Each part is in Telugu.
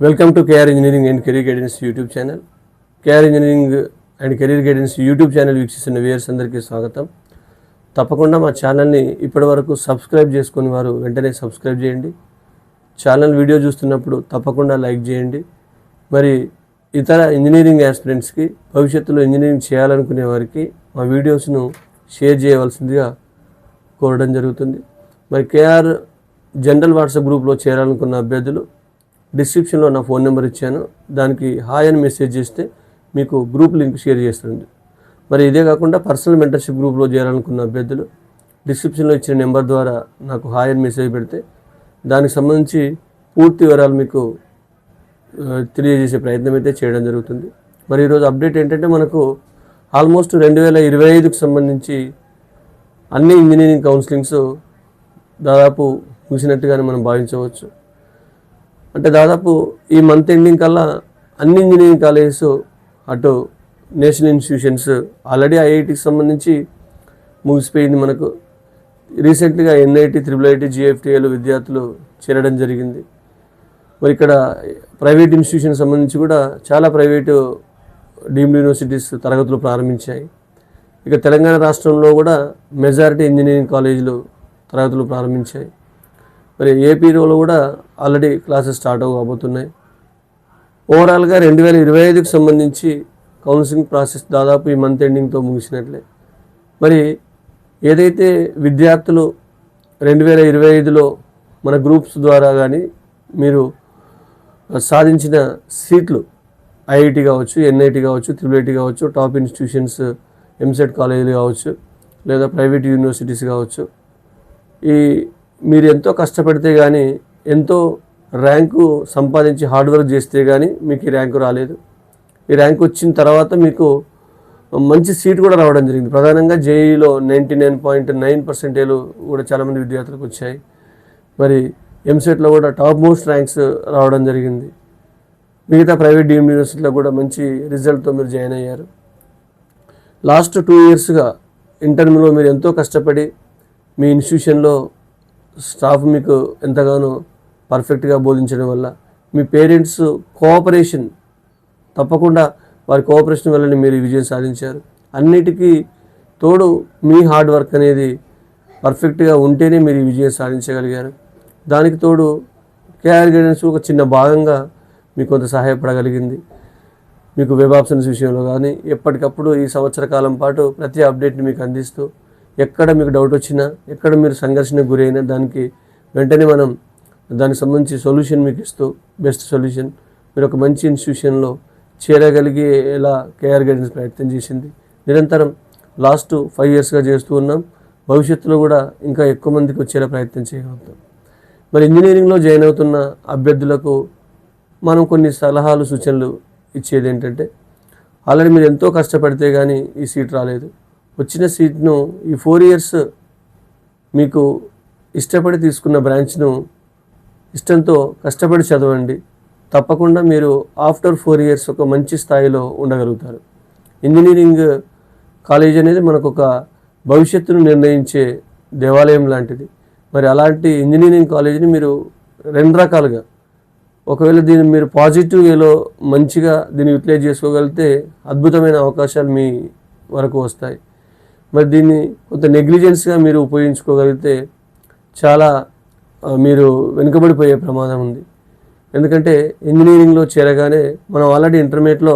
Welcome to KR engineering and career guidance YouTube channel KR engineering and career guidance YouTube channel వీక్షిస్తున్న వ్యూయర్స్ అందరికీ స్వాగతం. తప్పకుండా మా ఛానల్ని ఇప్పటివరకు సబ్స్క్రైబ్ చేసుకుని వారు వెంటనే సబ్స్క్రైబ్ చేయండి. ఛానల్ వీడియో చూస్తున్నప్పుడు తప్పకుండా లైక్ చేయండి. మరి ఇతర ఇంజనీరింగ్ యాస్పిరెంట్స్కి భవిష్యత్తులో ఇంజనీరింగ్ చేయాలనుకునే వారికి మా వీడియోస్ను షేర్ చేయవలసిందిగా కోరడం జరుగుతుంది. మరి కేఆర్ జనరల్ వాట్సాప్ గ్రూప్లో చేరాలనుకున్న అభ్యర్థులు డిస్క్రిప్షన్లో నా ఫోన్ నెంబర్ ఇచ్చాను. దానికి హాయ్ అని మెసేజ్ చేస్తే మీకు గ్రూప్ లింక్ షేర్ చేస్తుంది మరి ఇదే కాకుండా పర్సనల్ మెంటర్షిప్ గ్రూప్లో చేరాలనుకున్న అభ్యర్థులు డిస్క్రిప్షన్లో ఇచ్చిన నెంబర్ ద్వారా నాకు హాయ్ అని మెసేజ్ పెడితే దానికి సంబంధించి పూర్తి వివరాలు మీకు తెలియజేసే ప్రయత్నం అయితే చేయడం జరుగుతుంది. మరి ఈరోజు అప్డేట్ ఏంటంటే మనకు ఆల్మోస్ట్ రెండు వేల ఇరవై ఐదుకు సంబంధించి అన్ని ఇంజనీరింగ్ కౌన్సిలింగ్స్ దాదాపు ముగిసినట్టుగానే మనం భావించవచ్చు. అంటే దాదాపు ఈ మంత్ ఎండింగ్ కల్లా అన్ని ఇంజనీరింగ్ కాలేజెస్ అటు నేషనల్ ఇన్స్టిట్యూషన్స్ ఆల్రెడీ ఐఐటికి సంబంధించి ముగిసిపోయింది మనకు. రీసెంట్గా ఎన్ఐటి త్రిబుల్ ఐటి జిఎఫ్టిఏలు విద్యార్థులు చేరడం జరిగింది. మరి ఇక్కడ ప్రైవేట్ ఇన్స్టిట్యూషన్ సంబంధించి కూడా చాలా ప్రైవేటు డీమ్డ్ యూనివర్సిటీస్ తరగతులు ప్రారంభించాయి. ఇక తెలంగాణ రాష్ట్రంలో కూడా మెజారిటీ ఇంజనీరింగ్ కాలేజీలు తరగతులు ప్రారంభించాయి. మరి ఏపీలో కూడా ఆల్రెడీ క్లాసెస్ స్టార్ట్ అవ్వబోతున్నాయి ఓవరాల్గా రెండు వేల ఇరవై ఐదుకి సంబంధించి కౌన్సిలింగ్ ప్రాసెస్ దాదాపు ఈ మంత్ ఎండింగ్తో ముగిసినట్లే. మరి ఏదైతే విద్యార్థులు రెండు వేల ఇరవై ఐదులో మన గ్రూప్స్ ద్వారా కానీ మీరు సాధించిన సీట్లు ఐఐటి కావచ్చు ఎన్ఐటి కావచ్చు త్రిబుల్ఐటి కావచ్చు టాప్ ఇన్స్టిట్యూషన్స్ ఎంసెట్ కాలేజీలు కావచ్చు లేదా ప్రైవేట్ యూనివర్సిటీస్ కావచ్చు ఈ మీరు ఎంతో కష్టపడితే కానీ ఎంతో ర్యాంకు సంపాదించి హార్డ్ వర్క్ చేస్తే కానీ మీకు ఈ ర్యాంకు రాలేదు. ఈ ర్యాంక్ వచ్చిన తర్వాత మీకు మంచి సీట్ కూడా రావడం జరిగింది. ప్రధానంగా జేఈలో ninety nine point nine percentage కూడా చాలామంది విద్యార్థులకు వచ్చాయి. మరి ఎంసెట్లో కూడా టాప్ మోస్ట్ ర్యాంక్స్ రావడం జరిగింది. మిగతా ప్రైవేట్ డీమ్ యూనివర్సిటీలో కూడా మంచి రిజల్ట్తో మీరు జాయిన్ అయ్యారు. లాస్ట్ టూ ఇయర్స్గా ఇంటర్వ్యూలో మీరు ఎంతో కష్టపడి మీ ఇన్స్టిట్యూషన్లో స్టాఫ్ మీకు ఎంతగానో పర్ఫెక్ట్గా బోధించడం వల్ల మీ పేరెంట్స్ కోఆపరేషన్ తప్పకుండా వారి కోఆపరేషన్ వల్లనే మీరు ఈ విజయం సాధించారు. అన్నిటికీ తోడు మీ హార్డ్ వర్క్ అనేది పర్ఫెక్ట్గా ఉంటేనే మీరు ఈ విజయం సాధించగలిగారు. దానికి తోడు కేఆర్ గైడెన్స్ ఒక చిన్న భాగంగా మీకు కొంత సహాయపడగలిగింది. మీకు వెబ్ ఆప్షన్స్ విషయంలో కానీ ఎప్పటికప్పుడు ఈ సంవత్సర కాలం పాటు ప్రతి అప్డేట్ని మీకు అందిస్తూ ఎక్కడ మీకు డౌట్ వచ్చినా ఎక్కడ మీరు సంఘర్షణకు గురైనా దానికి వెంటనే మనం దానికి సంబంధించి సొల్యూషన్ మీకు ఇస్తూ బెస్ట్ సొల్యూషన్ మీరు ఒక మంచి ఇన్స్టిట్యూషన్లో చేరగలిగే ఎలా కేఆర్ గైడెన్స్ ప్రయత్నం చేసింది. నిరంతరం లాస్ట్ ఫైవ్ ఇయర్స్గా చేస్తూ ఉన్నాం. భవిష్యత్తులో కూడా ఇంకా ఎక్కువ మందికి వచ్చేలా ప్రయత్నం చేయగలుగుతాం. మరి ఇంజనీరింగ్లో జాయిన్ అవుతున్న అభ్యర్థులకు మనం కొన్ని సలహాలు సూచనలు ఇచ్చేది ఏంటంటే ఆల్రెడీ మీరు ఎంతో కష్టపడితే కానీ ఈ సీట్ రాలేదు. వచ్చిన సీట్ను ఈ ఫోర్ ఇయర్స్ మీకు ఇష్టపడి తీసుకున్న బ్రాంచ్ను ఇష్టంతో కష్టపడి చదవండి. తప్పకుండా మీరు ఆఫ్టర్ ఫోర్ ఇయర్స్ ఒక మంచి స్థాయిలో ఉండగలుగుతారు. ఇంజనీరింగ్ కాలేజ్ అనేది మనకు ఒక భవిష్యత్తును నిర్ణయించే దేవాలయం లాంటిది. మరి అలాంటి ఇంజనీరింగ్ కాలేజీని మీరు రెండు రకాలుగా ఒకవేళ దీన్ని మీరు పాజిటివ్ వేలో మంచిగా దీన్ని యూటిలైజ్ చేసుకోగలిగితే అద్భుతమైన అవకాశాలు మీ వరకు వస్తాయి. మరి దీన్ని కొంత నెగ్లిజెన్స్గా మీరు ఉపయోగించుకోగలిగితే చాలా మీరు వెనుకబడిపోయే ప్రమాదం ఉంది. ఎందుకంటే ఇంజనీరింగ్లో చేరగానే మనం ఆల్రెడీ ఇంటర్మీడియట్లో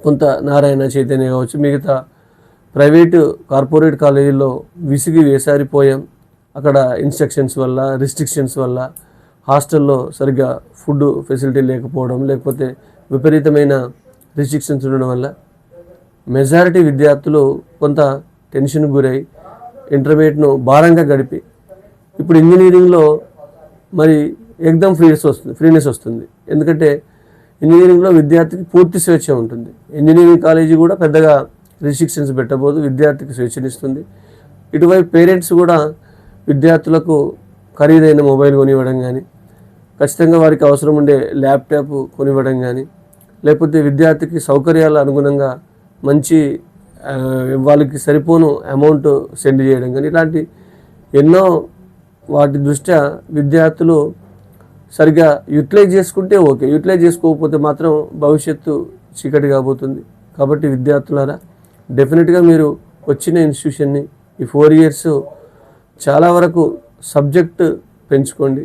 కొంత నారాయణ చైతన్య కావచ్చు మిగతా ప్రైవేటు కార్పొరేట్ కాలేజీల్లో విసిగి వేసారిపోయాం. అక్కడ ఇన్స్ట్రక్షన్స్ వల్ల రిస్ట్రిక్షన్స్ వల్ల హాస్టల్లో సరిగ్గా ఫుడ్ ఫెసిలిటీ లేకపోవడం లేకపోతే విపరీతమైన రిస్ట్రిక్షన్స్ ఉండడం వల్ల మెజారిటీ విద్యార్థులు కొంత టెన్షన్ గురై ఇంటర్మీడియట్ను భారంగా గడిపి ఇప్పుడు ఇంజనీరింగ్లో మరి ఎగ్దమ్ ఫ్రీనెస్ వస్తుంది ఫ్రీనెస్ వస్తుంది. ఎందుకంటే ఇంజనీరింగ్లో విద్యార్థికి పూర్తి స్వేచ్ఛ ఉంటుంది. ఇంజనీరింగ్ కాలేజీ కూడా పెద్దగా రిస్ట్రిక్షన్స్ పెట్టబోదు విద్యార్థికి స్వేచ్ఛనిస్తుంది. ఇటువైపు పేరెంట్స్ కూడా విద్యార్థులకు ఖరీదైన మొబైల్ కొనివ్వడం కానీ ఖచ్చితంగా వారికి అవసరం ఉండే ల్యాప్టాప్ కొనివ్వడం కానీ లేకపోతే విద్యార్థికి సౌకర్యాల అనుగుణంగా మంచి వాళ్ళకి సరిపోను అమౌంట్ సెండ్ చేయడం. కానీ ఇలాంటి ఎన్నో వాటి దృష్ట్యా విద్యార్థులు సరిగా యూటిలైజ్ చేసుకుంటే ఓకే యూటిలైజ్ చేసుకోకపోతే మాత్రం భవిష్యత్తు చీకటి కాబోతుంది కాబట్టి విద్యార్థులారా డెఫినెట్గా మీరు వచ్చిన ఇన్స్టిట్యూషన్ని ఈ ఫోర్ ఇయర్స్ చాలా వరకు సబ్జెక్ట్ పెంచుకోండి.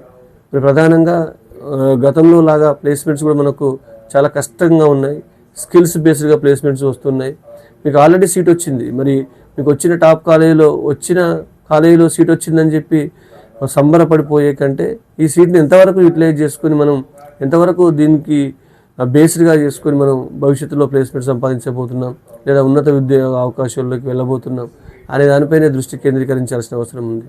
మరి ప్రధానంగా గతంలో లాగా ప్లేస్మెంట్స్ కూడా మనకు చాలా కష్టంగా ఉన్నాయి. స్కిల్స్ బేస్డ్గా ప్లేస్మెంట్స్ వస్తున్నాయి. మీకు ఆల్రెడీ సీట్ వచ్చింది. మరి మీకు వచ్చిన టాప్ కాలేజీలో వచ్చిన కాలేజీలో సీట్ వచ్చిందని చెప్పి సంబరపడిపోయే కంటే ఈ సీట్ని ఎంతవరకు యూటిలైజ్ చేసుకొని మనం ఎంతవరకు దీనికి బేస్డ్గా చేసుకొని మనం భవిష్యత్తులో ప్లేస్మెంట్ సంపాదించబోతున్నాం లేదా ఉన్నత విద్య అవకాశాల్లోకి వెళ్ళబోతున్నాం అనే దానిపైనే దృష్టి కేంద్రీకరించాల్సిన అవసరం ఉంది.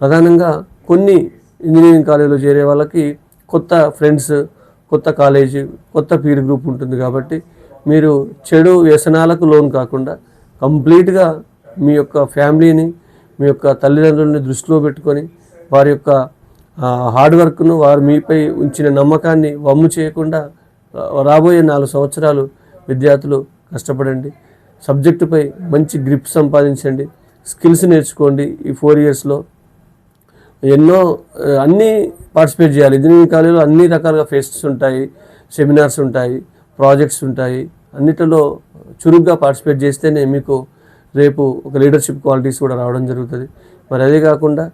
ప్రధానంగా కొన్ని ఇంజనీరింగ్ కాలేజీలో చేరే వాళ్ళకి కొత్త ఫ్రెండ్స్ కొత్త కాలేజీ కొత్త పీర్ గ్రూప్ ఉంటుంది కాబట్టి మీరు చెడు వ్యసనాలకు లోన్ కాకుండా కంప్లీట్గా మీ యొక్క ఫ్యామిలీని మీ యొక్క తల్లిదండ్రులని దృష్టిలో పెట్టుకొని వారి యొక్క హార్డ్ వర్క్ను వారు మీపై ఉంచిన నమ్మకాన్ని వమ్ము చేయకుండా రాబోయే నాలుగు సంవత్సరాలు విద్యార్థులు కష్టపడండి. సబ్జెక్టుపై మంచి గ్రిప్ సంపాదించండి. స్కిల్స్ నేర్చుకోండి ఈ ఫోర్ ఇయర్స్లో. ఎన్నో అన్నీ పార్టిసిపేట్ చేయాలి. ఇంజనీరింగ్ కాలేజీలో అన్ని రకాలుగా ఫెస్ట్స్ ఉంటాయి సెమినార్స్ ఉంటాయి. ప్రాజెక్ట్స్ ఉంటాయి. అన్నిటిలో చురుగ్గా పార్టిసిపేట్ చేస్తేనే మీకు రేపు ఒక లీడర్షిప్ క్వాలిటీస్ కూడా రావడం జరుగుతుంది. మరి అదే కాకుండా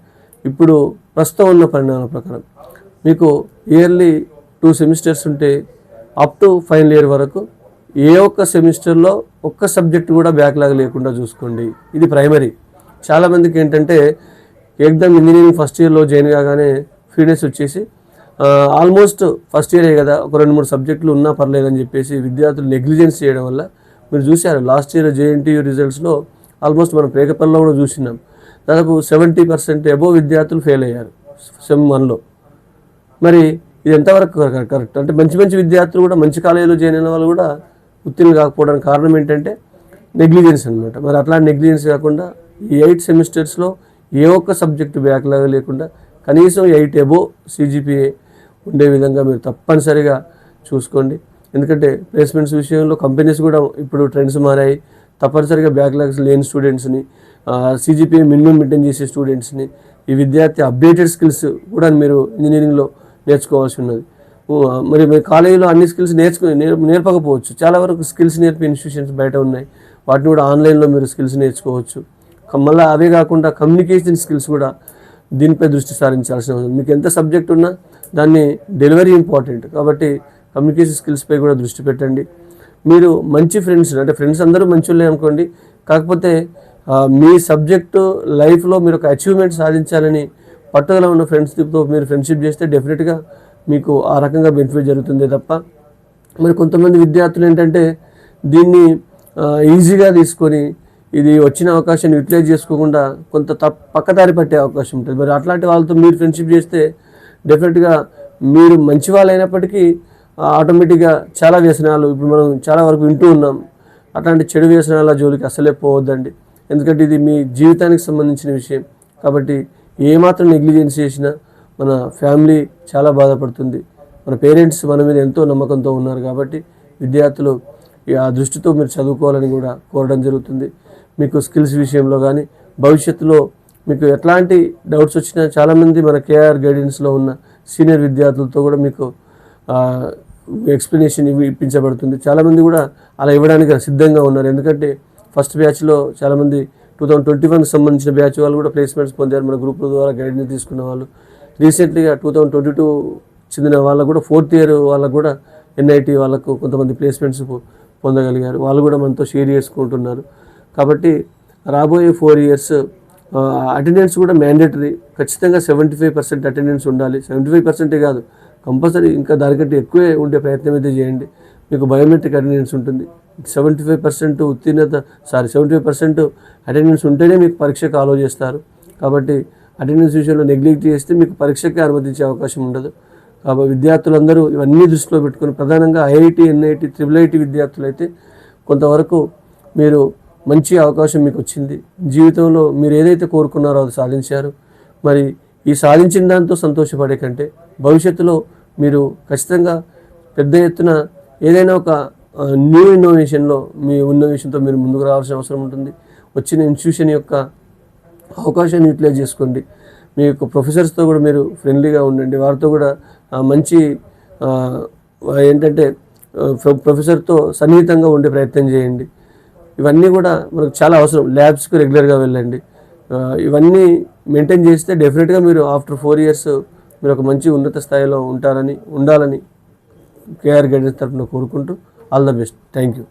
ఇప్పుడు ప్రస్తుతం ఉన్న పరిణామాల ప్రకారం మీకు ఇయర్లీ టూ సెమిస్టర్స్ ఉంటే అప్ టు ఫైనల్ ఇయర్ వరకు ఏ ఒక్క సెమిస్టర్లో ఒక్క సబ్జెక్ట్ కూడా బ్యాక్లాగ్ లేకుండా చూసుకోండి. ఇది ప్రైమరీ. చాలామందికి ఏంటంటే ఎగ్జామ్ ఇంజనీరింగ్ ఫస్ట్ ఇయర్లో జాయిన్ కాగానే ఫ్రీనెస్ వచ్చేసి ఆల్మోస్ట్ ఫస్ట్ ఇయరే కదా ఒక రెండు మూడు సబ్జెక్టులు ఉన్నా పర్లేదని చెప్పేసి విద్యార్థులు నెగ్లిజెన్స్ చేయడం వల్ల మీరు చూశారు లాస్ట్ ఇయర్ జేఎన్టీయూ రిజల్ట్స్లో ఆల్మోస్ట్ మనం పేపర్లో కూడా చూసినాం. దాదాపు సెవెంటీ పర్సెంట్ అబోవ్ విద్యార్థులు ఫెయిల్ అయ్యారు సెమ్ వన్లో మరి ఇది ఎంతవరకు కరెక్ట్ కరెక్ట్? అంటే మంచి మంచి విద్యార్థులు కూడా మంచి కాలేజీలో జాయిన్ అయిన వాళ్ళు కూడా ఉత్తీర్ణులు కాకపోవడానికి కారణం ఏంటంటే నెగ్లిజెన్స్ అనమాట మరి అట్లా నెగ్లిజెన్స్ కాకుండా ఈ ఎయిట్ సెమిస్టర్స్లో ఏ ఒక్క సబ్జెక్టు బ్యాక్లాగ్ లేకుండా కనీసం ఎయిట్ అబోవ్ సిజిపిఏ ఉండే విధంగా మీరు తప్పనిసరిగా చూసుకోండి. ఎందుకంటే ప్లేస్మెంట్స్ విషయంలో కంపెనీస్ కూడా ఇప్పుడు ట్రెండ్స్ మారాయి. తప్పనిసరిగా బ్యాక్లాగ్స్ లేని స్టూడెంట్స్ని సిజిపిఏ మినిమం మెయింటైన్ చేసే స్టూడెంట్స్ని ఈ విద్యార్థి అప్డేటెడ్ స్కిల్స్ కూడా మీరు ఇంజనీరింగ్లో నేర్చుకోవాల్సి ఉన్నది. మరి మీ కాలేజీలో అన్ని స్కిల్స్ నేర్చుకు నేర్పకపోవచ్చు. చాలా వరకు స్కిల్స్ నేర్పే ఇన్స్టిట్యూషన్స్ బయట ఉన్నాయి. వాటిని కూడా ఆన్లైన్లో మీరు స్కిల్స్ నేర్చుకోవచ్చు. మళ్ళీ అవే కాకుండా కమ్యూనికేషన్ స్కిల్స్ కూడా దీనిపై దృష్టి సారించాల్సిన అవసరం. ఉంది. మీకు ఎంత సబ్జెక్ట్ ఉన్నా దాన్ని డెలివరీ ఇంపార్టెంట్. కాబట్టి కమ్యూనికేషన్ స్కిల్స్పై కూడా దృష్టి పెట్టండి. మీరు మంచి ఫ్రెండ్స్ అంటే ఫ్రెండ్స్ అందరూ మంచి అనుకోండి. కాకపోతే మీ సబ్జెక్టు లైఫ్లో మీరు ఒక అచీవ్మెంట్ సాధించాలని పట్టుదల ఉన్న ఫ్రెండ్స్తో మీరు ఫ్రెండ్షిప్ చేస్తే డెఫినెట్గా మీకు ఆ రకంగా బెనిఫిట్ జరుగుతుంది తప్ప. మరి కొంతమంది విద్యార్థులు ఏంటంటే దీన్ని ఈజీగా తీసుకొని ఇది వచ్చిన అవకాశాన్ని యూటిలైజ్ చేసుకోకుండా కొంత తప్ పక్కదారి పట్టే అవకాశం ఉంటుంది. మరి అట్లాంటి వాళ్ళతో మీరు ఫ్రెండ్షిప్ చేస్తే డెఫినెట్గా మీరు మంచి వాళ్ళు అయినప్పటికీ ఆటోమేటిక్గా చాలా వ్యసనాలు ఇప్పుడు మనం చాలా వరకు వింటూ ఉన్నాం. అట్లాంటి చెడు వ్యసనాల జోలికి అసలే పోవద్దండి. ఎందుకంటే ఇది మీ జీవితానికి సంబంధించిన విషయం. కాబట్టి ఏమాత్రం నెగ్లిజెన్స్ చేసినా మన ఫ్యామిలీ చాలా బాధపడుతుంది. మన పేరెంట్స్ మన మీద ఎంతో నమ్మకంతో ఉన్నారు కాబట్టి విద్యార్థులు ఆ దృష్టితో మీరు చదువుకోవాలని కూడా కోరడం జరుగుతుంది. మీకు స్కిల్స్ విషయంలో కానీ భవిష్యత్తులో మీకు ఎట్లాంటి డౌట్స్ వచ్చినా చాలామంది మన కేఆర్ గైడెన్స్లో ఉన్న సీనియర్ విద్యార్థులతో కూడా మీకు ఎక్స్ప్లెనేషన్ ఇవి ఇప్పించబడుతుంది. చాలామంది కూడా అలా ఇవ్వడానికి సిద్ధంగా ఉన్నారు. ఎందుకంటే ఫస్ట్ బ్యాచ్లో చాలామంది టూ థౌజండ్ ట్వంటీ వన్కి సంబంధించిన బ్యాచ్ వాళ్ళు కూడా ప్లేస్మెంట్స్ పొందారు. మన గ్రూపుల ద్వారా గైడెన్స్ తీసుకున్న వాళ్ళు. రీసెంట్లీగా టూ థౌజండ్ ట్వంటీ టూ చెందిన వాళ్ళకు కూడా ఫోర్త్ ఇయర్ వాళ్ళకు కూడా ఎన్ఐటి వాళ్ళకు కొంతమంది ప్లేస్మెంట్స్ పొందగలిగారు. వాళ్ళు కూడా మనతో షేర్ చేసుకుంటున్నారు. కాబట్టి రాబోయే ఫోర్ ఇయర్స్ అటెండెన్స్ కూడా మ్యాండేటరీ ఖచ్చితంగా సెవెంటీ ఫైవ్ పర్సెంట్ అటెండెన్స్ ఉండాలి. సెవెంటీ ఫైవ్ పర్సెంటే కాదు కంపల్సరీ ఇంకా దానికంటే ఎక్కువే ఉండే ప్రయత్నం అయితే చేయండి. మీకు బయోమెట్రిక్ అటెండెన్స్ ఉంటుంది. సెవెంటీ ఫైవ్ పర్సెంట్ ఉత్తీర్ణత sorry seventy five percent attendance ఉంటేనే మీకు పరీక్షకు ఆలో చేస్తారు. కాబట్టి అటెండెన్స్ విషయంలో నెగ్లెక్ట్ చేస్తే మీకు పరీక్షకే అనుమతించే అవకాశం ఉండదు. కాబట్టి విద్యార్థులందరూ ఇవన్నీ దృష్టిలో పెట్టుకుని ప్రధానంగా ఐఐటి ఎన్ఐటి త్రిబుల్ ఐటి విద్యార్థులు అయితే కొంతవరకు మీరు మంచి అవకాశం మీకు వచ్చింది. జీవితంలో మీరు ఏదైతే కోరుకున్నారో అది సాధించారు. మరి ఈ సాధించిన దాంతో సంతోషపడే కంటే భవిష్యత్తులో మీరు ఖచ్చితంగా పెద్ద ఎత్తున ఏదైనా ఒక న్యూ ఇన్నోవేషన్లో మీ ఇన్నోవేషన్తో మీరు ముందుకు రావాల్సిన అవసరం ఉంటుంది. వచ్చిన ఇన్స్టిట్యూషన్ యొక్క అవకాశాన్ని యూటిలైజ్ చేసుకోండి. మీ యొక్క ప్రొఫెసర్స్తో కూడా మీరు ఫ్రెండ్లీగా ఉండండి. వారితో కూడా మంచి ఏంటంటే ప్రొఫెసర్తో సన్నిహితంగా ఉండే ప్రయత్నం చేయండి. ఇవన్నీ కూడా మనకు చాలా అవసరం. ల్యాబ్స్కి రెగ్యులర్గా వెళ్ళండి. ఇవన్నీ మెయింటైన్ చేస్తే డెఫినెట్గా మీరు ఆఫ్టర్ ఫోర్ ఇయర్స్ మీరు ఒక మంచి ఉన్నత స్థాయిలో ఉంటారని ఉండాలని కేఆర్ గైడెన్స్ తరఫున కోరుకుంటూ all the best thank you